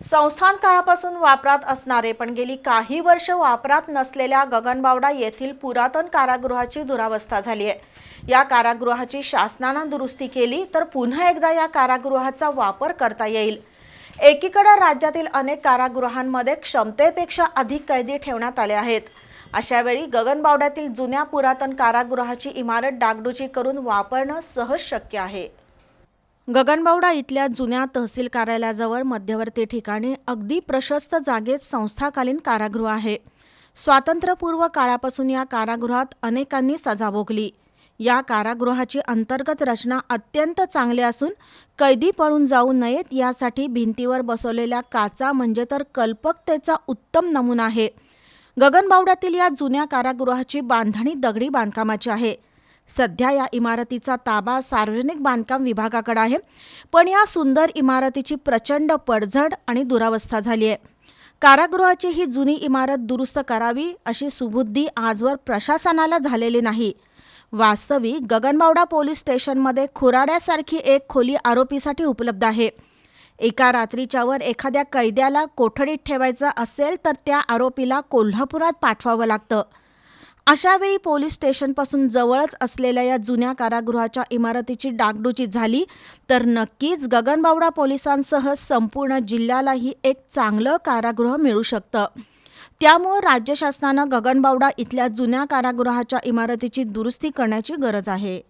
संस्थान काळापासून वापरात असणारे पण गेली काही वर्ष वापरात नसलेल्या गगनबावडा येथील पुरातन कारागृहाची दुरावस्था झाली आहे. या कारागृहाची शासनानं दुरुस्ती केली तर पुन्हा एकदा या कारागृहाचा वापर करता येईल. एकीकडे राज्यातील अनेक कारागृहांमध्ये क्षमतेपेक्षा अधिक कैदी ठेवण्यात आले आहेत. अशावेळी गगनबावड्यातील जुन्या पुरातन कारागृहाची इमारत डागडुजी करून वापरणं सहज शक्य आहे. गगनबावडा इथल्या जुन्या तहसील कार्यालयाजवळ मध्यवर्ती ठिकाणी अगदी प्रशस्त जागेत संस्थाकालीन कारागृह आहे. स्वातंत्र्यपूर्व काळापासून या कारागृहात अनेकांनी सजा भोगली. या कारागृहाची अंतर्गत रचना अत्यंत चांगली असून कैदी पळून जाऊ नयेत यासाठी भिंतीवर बसवलेल्या काचा म्हणजे तर कल्पकतेचा उत्तम नमुना आहे. गगनबावड्यातील या जुन्या कारागृहाची बांधणी दगडी बांधकामाची आहे. सध्या या इमारतीचा ताबा सार्वजनिक बांधकाम विभागाकडे आहे पण या सुंदर इमारतीची प्रचंड पडझड आणि दुरावस्था झाली आहे. कारागृहाची ही जुनी इमारत दुरुस्त करावी अशी सुबुद्धी आजवर प्रशासनाला झालेली नाही. वास्तविक गगनबावडा पोलीस स्टेशनमध्ये खुराड्यासारखी एक खोली आरोपीसाठी उपलब्ध आहे. एका रात्रीच्यावर एखाद्या कैद्याला कोठडीत ठेवायचं असेल तर त्या आरोपीला कोल्हापुरात पाठवावं लागतं. अशावेळी पोलीस स्टेशनपासून जवळच असलेल्या या जुन्या कारागृहाच्या इमारतीची डागडुजी झाली तर नक्कीच गगनबावडा पोलिसांसह संपूर्ण जिल्ह्यालाही एक चांगलं कारागृह मिळू शकतं. त्यामुळं राज्य शासनानं गगनबावडा इथल्या जुन्या कारागृहाच्या इमारतीची दुरुस्ती करण्याची गरज आहे.